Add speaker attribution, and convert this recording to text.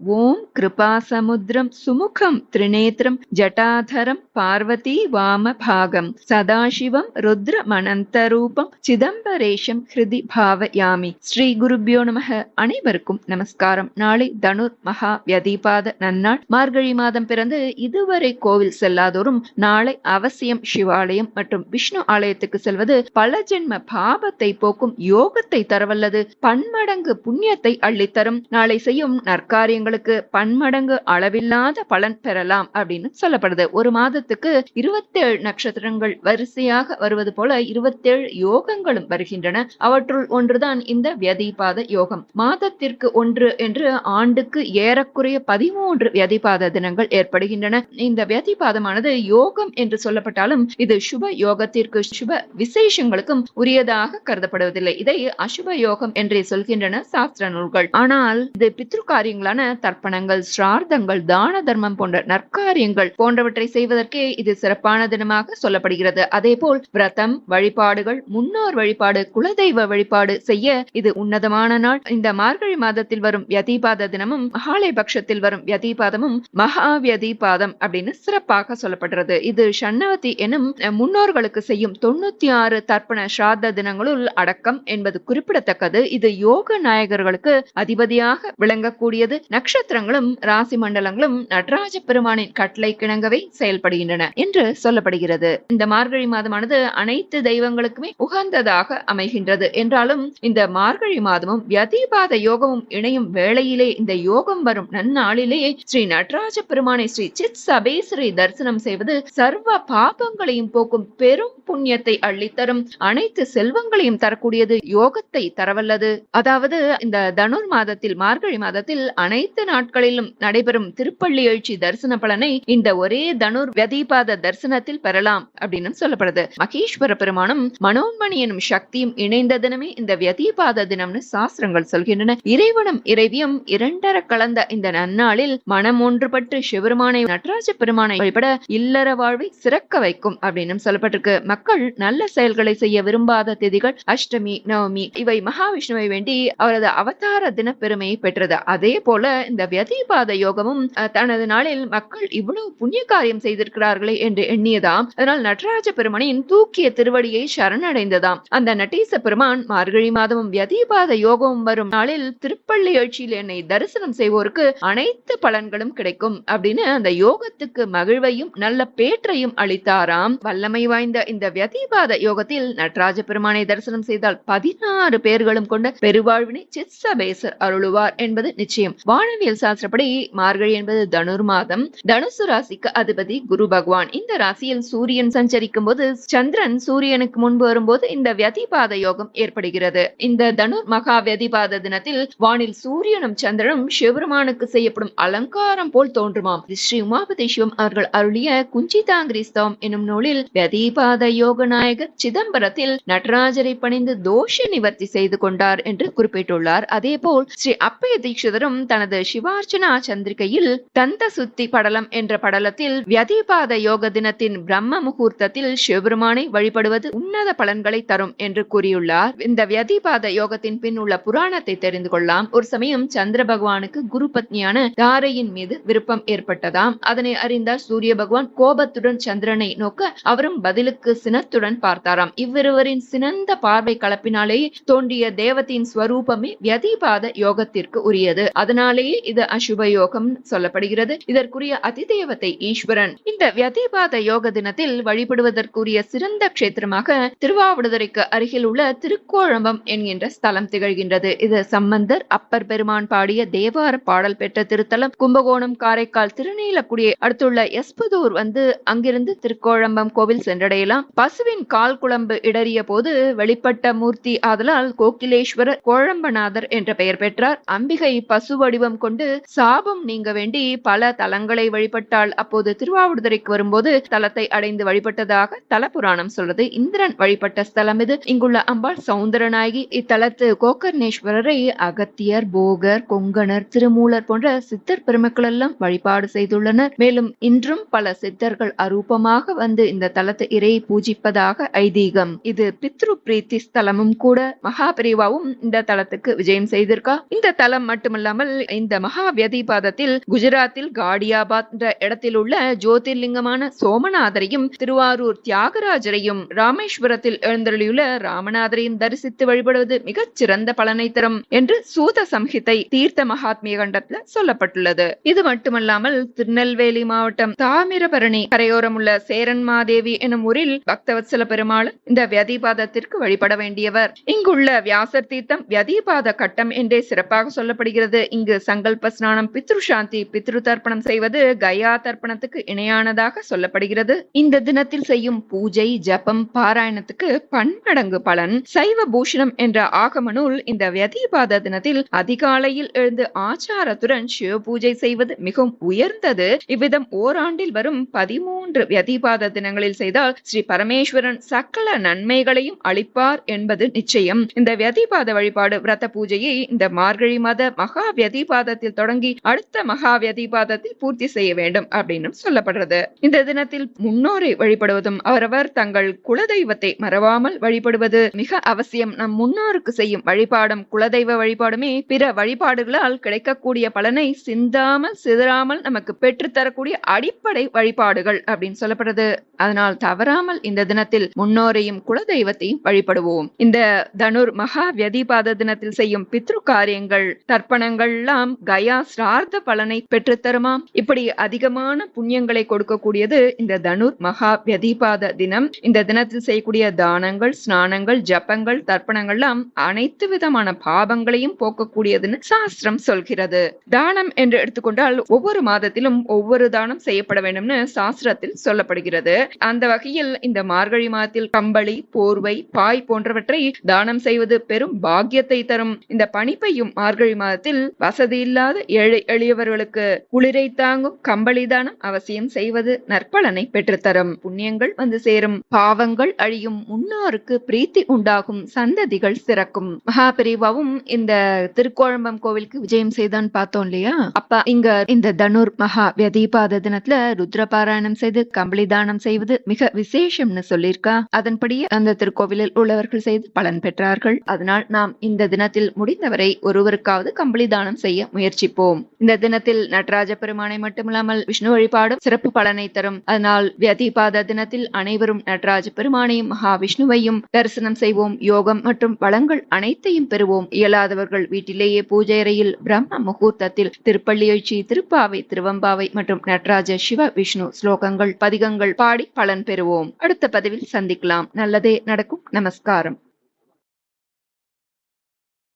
Speaker 1: ஓம் கிருபாசமுத்திரம் சுமுகம் திரிநேத்திரம் ஜட்டாதரம் பார்வதி வாம பாகம் சதாசிவம் சிதம்பரேஷம் ஹிருதி பாவயாமி. ஸ்ரீ குருபியோ நமக. அனைவருக்கும் நமஸ்காரம். நாளை தனுர் மகா வியதிபாத நன்னாள். மார்கழி மாதம் பிறந்து இதுவரை கோவில் செல்லாதோரும் நாளை அவசியம் சிவாலயம் மற்றும் விஷ்ணு ஆலயத்துக்கு செல்வது பல ஜென்ம பாபத்தை போக்கும் யோகத்தை தரவல்லது. பன்மடங்கு புண்ணியத்தை அள்ளித்தரும். நாளை செய்யும் நற்காரியங்கள் நற்காரியங்களுக்கு பன்மடங்கு அளவில்லாத பலன் பெறலாம் அப்படின்னு சொல்லப்படுது. ஒரு மாதத்துக்கு இருபத்தேழு நட்சத்திரங்கள் வரிசையாக வருவது போல இருபத்தேழு யோகங்களும் வருகின்றன. அவற்றுள் ஒன்றுதான் இந்த வியதிபாத யோகம். மாதத்திற்கு ஒன்று என்று ஆண்டுக்கு ஏறக்குறைய பதிமூன்று வியதிபாத தினங்கள் ஏற்படுகின்றன. இந்த வியதிபாதமானது யோகம் என்று சொல்லப்பட்டாலும் இது சுப யோகத்திற்கு சுப விசேஷங்களுக்கும் உரியதாக கருதப்படுவதில்லை. இதை அசுப யோகம் என்றே சொல்கின்றன சாஸ்திர நூல்கள். ஆனால் இது பித்ரு காரியங்களான தர்ப்பணங்கள் சிரார்த்தங்கள் தான தர்மம் போன்ற நற்காரியங்கள் போன்றவற்றை செய்வதற்கே இது சிறப்பான தினமாக சொல்லப்படுகிறது. அதே போல் விரதம் வழிபாடுகள் முன்னோர் வழிபாடு குலதெய்வ வழிபாடு செய்ய இது உன்னதமான நாள். இந்த மார்கழி மாதத்தில் வரும் வியதிபாத தினமும் மகாலய பட்சத்தில் வரும் வியதிபாதமும் மகா வியதிபாதம் அப்படின்னு சிறப்பாக சொல்லப்படுறது. இது ஷண்ணவதி எனும் முன்னோர்களுக்கு செய்யும் தொண்ணூத்தி ஆறு தர்ப்பண ஸ்ராத்த தினங்களுள் அடக்கம் என்பது குறிப்பிடத்தக்கது. இது யோக நாயகர்களுக்கு அதிபதியாக விளங்கக்கூடியது. நக் நட்சத்திரங்களும் ராசி மண்டலங்களும் நடராஜ பெருமானின் கட்டளை கிணங்கவே செயல்படுகின்றன என்று சொல்லப்படுகிறது. இந்த மார்கழி மாதமானது அனைத்து தெய்வங்களுக்குமே உகந்ததாக அமைகின்றது. என்றாலும் இந்த மார்கழி மாதமும் வியதிபாத யோகமும் இணையும் வேளையிலே இந்த யோகம் வரும் நன்னாளிலேயே ஸ்ரீ நடராஜ பெருமானை ஸ்ரீ சித் சபேஸ்வரி தரிசனம் செய்வது சர்வ பாபங்களையும் போக்கும் பெரும் புண்ணியத்தை அள்ளித்தரும் அனைத்து செல்வங்களையும் தரக்கூடியது யோகத்தை தரவல்லது. அதாவது இந்த தனுர் மாதத்தில் மார்கழி மாதத்தில் அனைத்து நாட்களிலும் நடைபெறும் திருப்பள்ளி எழுச்சி தரிசன பலனை இந்த ஒரே தனுர் வதிபாத தரிசனத்தில் பெறலாம் அப்படின்னு சொல்லப்படுது. மகேஸ்வர பெருமானும் மனோன்மணி எனும் சக்தியும் இணைந்த தினமே இந்த வதிபாத தினம்னு சாஸ்திரங்கள் சொல்கின்றன. இறைவனும் இறைவியும் இரண்டர கலந்த இந்த நன்னாளில் மனம் ஒன்றுபட்டு சிவருமானை நடராஜ பெருமானை வழிபட இல்லற வாழ்வை சிறக்க வைக்கும் அப்படின்னு சொல்லப்பட்டிருக்கு. மக்கள் நல்ல செயல்களை செய்ய விரும்பாத திதிகள் அஷ்டமி நவமி இவை மகாவிஷ்ணுவை வேண்டி அவரது அவதார தின பெருமையை பெற்றது. அதே போல இந்த வியதிபாத யோகமும் தனது நாளில் மக்கள் இவ்வளவு புண்ணிய காரியம் செய்திருக்கிறார்களே என்று எண்ணியதாம். அதனால் நடராஜ பெருமானின் தூக்கிய திருவடியை சரணடைந்ததாம். அந்த நடீச பெருமான் மார்கழி மாதமும் வியதிபாத யோகமும் வரும் நாளில் திருப்பள்ளி எழுச்சியில் என்னை தரிசனம் செய்வோருக்கு அனைத்து பலன்களும் கிடைக்கும் அப்படின்னு அந்த யோகத்துக்கு மகிழ்வையும் நல்ல பேற்றையும் அளித்தாராம். வல்லமை வாய்ந்த இந்த வியதிபாத யோகத்தில் நடராஜ பெருமானை தரிசனம் செய்தால் பதினாறு பேர்களும் கொண்ட பெருவாழ்வினை சித்சபேசர் அருளுவார் என்பது நிச்சயம். வானவியல் சாஸ்திரப்படி மார்கழி என்பது தனுர் மாதம். தனுசு ராசிக்கு அதிபதி குரு பகவான். இந்த ராசியில் சூரியன் சஞ்சரிக்கும் போது சந்திரன் சூரியனுக்கு முன்பு வரும்போது இந்த வியதிபாத யோகம் ஏற்படுகிறது. இந்த தனுர் மகா வியதிபாத தினத்தில் வானில் சூரியனும் சந்திரனும் சிவபெருமானுக்கு செய்யப்படும் அலங்காரம் போல் தோன்றுமாம். ஸ்ரீ உமாபதி சிவம் அவர்கள் அருளிய குஞ்சிதாங்கிரி ஸ்தவம் என்னும் நூலில் வியதிபாத யோக நாயகர் சிதம்பரத்தில் நடராஜரை பணிந்து தோஷ நிவர்த்தி செய்து கொண்டார் என்று குறிப்பிட்டுள்ளார். அதே போல் ஸ்ரீ அப்பய தீட்சிதரும் தனது சிவார்ச்சனா சந்திரிகையில் தந்த சுத்தி படலம் என்ற படலத்தில் வியதிபாத யோக தினத்தின் பிரம்ம முகூர்த்தத்தில் சிவபெருமானை வழிபடுவது உன்னத பலன்களை தரும் என்று கூறியுள்ளார். இந்த வியதிபாத யோகத்தின் பின் உள்ள புராணத்தை தெரிந்து கொள்ளலாம். ஒரு சமயம் சந்திர பகவானுக்கு குரு பத்னியான தாரையின் மீது விருப்பம் ஏற்பட்டதாம். அதனை அறிந்த சூரிய பகவான் கோபத்துடன் சந்திரனை நோக்க அவரும் பதிலுக்கு சினத்துடன் பார்த்தாராம். இவ்விருவரின் சினந்த பார்வை கலப்பினாலேயே தோன்றிய தேவத்தின் ஸ்வரூபமே வியதிபாத யோகத்திற்கு உரியது. அதனாலே முறையில் இது அசுப யோகம் சொல்லப்படுகிறது. இதற்குரிய அதிதேவத்தை ஈஸ்வரன். இந்த வியதிபாத யோக தினத்தில் வழிபடுவதற்குரிய சிறந்த கஷேத்திரமாக திருவாவடுதுறைக்கு அருகில் உள்ள திருக்கோழம்பம் என்கின்ற ஸ்தலம் திகழ்கின்றது. இது சம்பந்தர் அப்பர் பெருமான் பாடிய தேவார பாடல் பெற்ற திருத்தலம். கும்பகோணம் காரைக்கால் திருநீலக்குடியை அடுத்துள்ள எஸ்புதூர் வந்து அங்கிருந்து திருக்கோழம்பம் கோவில் சென்றடையலாம். பசுவின் கால் குழம்பு இடறிய போது வெளிப்பட்ட மூர்த்தி ஆதலால் கோகிலேஸ்வரர் கோழம்பநாதர் என்ற பெயர் பெற்றார். அம்பிகை பசு வடிவம் கொண்டு சாபம் நீங்க வேண்டி பல தலங்களை வழிபட்டாள் அப்போது திருவாவூர்துறைக்கு வரும்போது தலத்தை அடைந்து வழிபட்டதாக தல புராணம் சொல்றது. இந்திரன் வழிபட்ட ஸ்தலம் இது. இங்குள்ள அம்பாள் சௌந்தரநாயகி இத்தலத்து கோகர்ணேஸ்வரரை அகத்தியர் போகர் கொங்கணர் திருமூலர் போன்ற சித்தர் பெருமக்கள் எல்லாம் வழிபாடு செய்துள்ளனர். மேலும் இன்றும் பல சித்தர்கள் அரூபமாக வந்து இந்த தலத்தை இறையை பூஜிப்பதாக ஐதீகம். இது பித்ரு பிரீத்தி ஸ்தலமும் கூட. மகாபிரிவாவும் இந்த தலத்துக்கு விஜயம் செய்திருக்கா. இந்த தலம் மட்டுமல்லாமல் இந்த மகா வியதிபாதத்தில் குஜராத்தில் காடியாபாத் என்ற இடத்தில் உள்ள ஜோதிர்லிங்கமான சோமநாதரையும் திருவாரூர் தியாகராஜரையும் ராமேஸ்வரத்தில் எழுந்தருளியுள்ள ராமநாதரையும் தரிசித்து வழிபடுவது மிகச் சிறந்த பலனை தரும் என்று சூத சம்ஹிதை தீர்த்த மகாத்மிய கண்டத்துல சொல்லப்பட்டுள்ளது. இது மட்டுமல்லாமல் திருநெல்வேலி மாவட்டம் தாமிரபரணி கரையோரம் உள்ள சேரன்மாதேவி எனும் ஊரில் பக்தவத்சல பெருமாள் இந்த வியதிபாதத்திற்கு வழிபட வேண்டியவர். இங்குள்ள வியாசர் தீர்த்தம் வியதிபாத கட்டம் என்றே சிறப்பாக சொல்லப்படுகிறது. இங்கு சங்கல்ப ஸ்நானம் பித்ரு சாந்தி பித்ரு தர்ப்பணம் செய்வது கயா தர்ப்பணத்துக்கு இணையானதாக சொல்லப்படுகிறது. இந்த தினத்தில் செய்யும் பூஜை ஜபம் பாராயணத்துக்கு பன்மடங்கு பலன். சைவ பூஷணம் என்ற ஆகம நூல் இந்த வியதிபாத தினத்தில் அதிகாலையில் எழுந்து ஆச்சாரத்துடன் சிவ பூஜை செய்வது மிகவும் உயர்ந்தது. இவ்விதம் ஓராண்டில் வரும் பதிமூன்று வியதிபாத தினங்களில் செய்தால் ஸ்ரீ பரமேஸ்வரன் சகல நன்மைகளையும் அளிப்பார் என்பது நிச்சயம். இந்த வியதிபாத வழிபாடு விரத பூஜையை இந்த மார்கழி மாத மகா தீபாதத்தில் தொடங்கி அடுத்த மகாவிய தீபாதத்தில் பூர்த்தி செய்ய வேண்டும் அப்படின்னு சொல்லப்படுறது. இந்த தினத்தில் முன்னோரை வழிபடுவதும் அவரவர் தங்கள் குலதெய்வத்தை மறவாமல் வழிபடுவது மிக அவசியம். நம் முன்னோருக்கு செய்யும் வழிபாடும் குலதெய்வ வழிபாடுமே பிற வழிபாடுகளால் கிடைக்கக்கூடிய பலனை சிந்தாமல் சிதறாமல் நமக்கு பெற்றுத்தரக்கூடிய அடிப்படை வழிபாடுகள் அப்படின்னு சொல்லப்படுறது அதனால் தவறாமல் இந்த தினத்தில் முன்னோரையும் குலதெய்வத்தையும் வழிபடுவோம். இந்த தனுர் மகா வியதிபாத தினத்தில் செய்யும் பித்ரு காரியங்கள் தர்ப்பணங்கள்லாம் கயா சிரார்த்த பலனை பெற்றுத்தருமாம் இப்படி அதிகமான புண்ணியங்களை கொடுக்கக்கூடியது இந்த தனுர் மகா வியதிபாத தினம். இந்த தினத்தில் செய்யக்கூடிய தானங்கள் ஸ்நானங்கள் ஜப்பங்கள் தர்ப்பணங்கள் எல்லாம் அனைத்து விதமான பாவங்களையும் போக்கக்கூடியதுன்னு சாஸ்திரம் சொல்கிறது. தானம் என்று எடுத்துக்கொண்டால் ஒவ்வொரு மாதத்திலும் ஒவ்வொரு தானம் செய்யப்பட வேண்டும்னு சாஸ்திரத்தில் சொல்லப்படுகிறது. அந்த வகையில் இந்த மார்கழி மாதத்தில் கம்பளி போர்வை பாய் போன்றவற்றை தானம் செய்வது பெரும் பாக்கியத்தை தரும். இந்த பணிப்பையும் மார்கழி மாதத்தில் வசதி இல்லாத ஏழை எளியவர்களுக்கு குளிரை தாங்கும் கம்பளி தானம் அவசியம் செய்வது நற்பலனை பெற்றுத்தரும். புண்ணியங்கள் வந்து சேரும். பாவங்கள் அழியும். முன்னோருக்கு பிரீத்தி உண்டாகும். சந்ததிகள் சிறக்கும். மகாபிரிவாவும் இந்த திருக்கோழம்பம் கோவிலுக்கு விஜயம் செய்தான் பார்த்தோம் இல்லையா? அப்ப இங்க இந்த தனுர் மகா வியதீபாத தினத்துல ருத்ர பாராயணம் செய்து கம்பளி தானம் செய்வது மிக விசேஷம்னு சொல்லியிருக்கா. அதன்படி அந்த திருக்கோவிலில் உள்ளவர்கள் செய்து பலன் பெற்றார்கள். அதனால் நாம் இந்த தினத்தில் முடிந்தவரை ஒருவருக்காவது கம்பளி தானம் செய்ய முயற்சிப்போம். இந்த தினத்தில் நடராஜ பெருமானை மட்டுமில்லாமல் விஷ்ணு வழிபாடும் சிறப்பு பலனை தரும். அதனால் வியதிபாத தினத்தில் அனைவரும் நடராஜ பெருமானையும் மகாவிஷ்ணுவையும் தரிசனம் செய்வோம். யோகம் மற்றும் வளங்கள் அனைத்தையும் பெறுவோம். இயலாதவர்கள் வீட்டிலேயே பூஜை அறையில் பிரம்ம முகூர்த்தத்தில் திருப்பள்ளியொச்சி திருப்பாவை திருவம்பாவை மற்றும் நடராஜ சிவ விஷ்ணு ஸ்லோகங்கள் பதிகங்கள் பாடி பலன் பெறுவோம். அடுத்த பதிவில் சந்திக்கலாம். நல்லதே நடக்கும். நமஸ்காரம்.